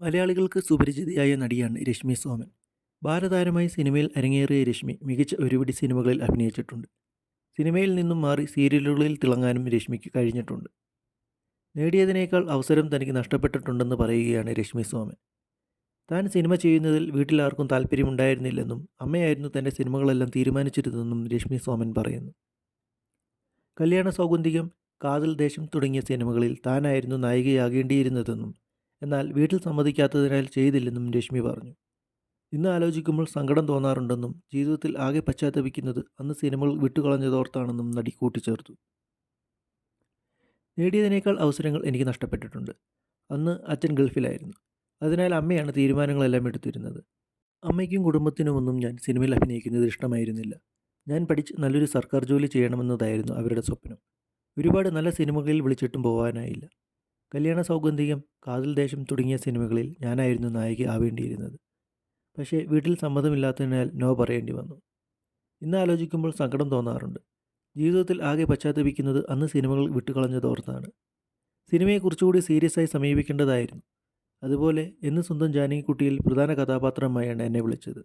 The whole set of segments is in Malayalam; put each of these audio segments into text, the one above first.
മലയാളികൾക്ക് സുപരിചിതയായ നടിയാണ് രശ്മി സോമൻ. ബാലതാരമായി സിനിമയിൽ അരങ്ങേറിയ രശ്മി മികച്ച ഒരുപിടി സിനിമകളിൽ അഭിനയിച്ചിട്ടുണ്ട്. സിനിമയിൽ നിന്നും മാറി സീരിയലുകളിൽ തിളങ്ങാനും രശ്മിക്ക് കഴിഞ്ഞിട്ടുണ്ട്. നേടിയതിനേക്കാൾ അവസരം തനിക്ക് നഷ്ടപ്പെട്ടിട്ടുണ്ടെന്ന് പറയുകയാണ് രശ്മി സോമൻ. താൻ സിനിമ ചെയ്യുന്നതിൽ വീട്ടിലാർക്കും താല്പര്യമുണ്ടായിരുന്നില്ലെന്നും അമ്മയായിരുന്നു തന്റെ സിനിമകളെല്ലാം തീരുമാനിച്ചിരുന്നതെന്നും രശ്മി സോമൻ പറയുന്നു. കല്യാണ സൗഗന്ധികം കാതൽ ദേശം തുടങ്ങിയ സിനിമകളിൽ താനായിരുന്നു നായികയാകേണ്ടിയിരുന്നതെന്നും എന്നാൽ വീട്ടിൽ സമ്മതിക്കാത്തതിനാൽ ചെയ്തില്ലെന്നും രശ്മി പറഞ്ഞു. ഇന്ന് ആലോചിക്കുമ്പോൾ സങ്കടം തോന്നാറുണ്ടെന്നും ജീവിതത്തിൽ ആകെ പശ്ചാത്തപിക്കുന്നത് അന്ന് സിനിമകൾ വിട്ടുകളഞ്ഞതോർത്താണെന്നും നടി കൂട്ടിച്ചേർത്തു. നേടിയതിനേക്കാൾ അവസരങ്ങൾ എനിക്ക് നഷ്ടപ്പെട്ടിട്ടുണ്ട്. അന്ന് അച്ഛൻ ഗൾഫിലായിരുന്നു. അതിനാൽ അമ്മയാണ് തീരുമാനങ്ങളെല്ലാം എടുത്തിരുന്നത്. അമ്മയ്ക്കും കുടുംബത്തിനുമൊന്നും ഞാൻ സിനിമയിൽ അഭിനയിക്കുന്നത് ഇഷ്ടമായിരുന്നില്ല. ഞാൻ പഠിച്ച് നല്ലൊരു സർക്കാർ ജോലി ചെയ്യണമെന്നതായിരുന്നു അവരുടെ സ്വപ്നം. ഒരുപാട് നല്ല സിനിമകളിൽ വിളിച്ചിട്ടും പോകാനായില്ല കല്യാണ സൗഗന്ധികം കാതൽ ദേശം തുടങ്ങിയ സിനിമകളിൽ ഞാനായിരുന്നു നായിക ആവേണ്ടിയിരുന്നത്. പക്ഷേ വീട്ടിൽ സമ്മതമില്ലാത്തതിനാൽ നോ പറയേണ്ടി വന്നു. ഇന്ന് ആലോചിക്കുമ്പോൾ സങ്കടം തോന്നാറുണ്ട്. ജീവിതത്തിൽ ആകെ പശ്ചാത്തപിക്കുന്നത് അന്ന് സിനിമകൾ വിട്ടുകളഞ്ഞതോർത്താണ് സിനിമയെ കുറച്ചുകൂടി സീരിയസ് ആയി സമീപിക്കേണ്ടതായിരുന്നു. അതുപോലെ എന്ന് സ്വന്തം ജാനകിക്കുട്ടിയിൽ പ്രധാന കഥാപാത്രമായാണ് എന്നെ വിളിച്ചത്.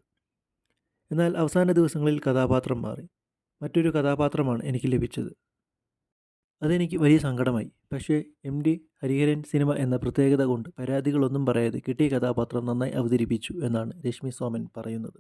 എന്നാൽ അവസാന ദിവസങ്ങളിൽ കഥാപാത്രം മാറി. മറ്റൊരു കഥാപാത്രമാണ് എനിക്ക് ലഭിച്ചത്. അതെനിക്ക് വലിയ സങ്കടമായി. പക്ഷേ എം ഡി ഹരിഹരൻ സിനിമ എന്ന പ്രത്യേകത കൊണ്ട് പരാതികളൊന്നും പറയാതെ കിട്ടിയ കഥാപാത്രം നന്നായി അവതരിപ്പിച്ചു എന്നാണ് രശ്മി സോമൻ പറയുന്നത്.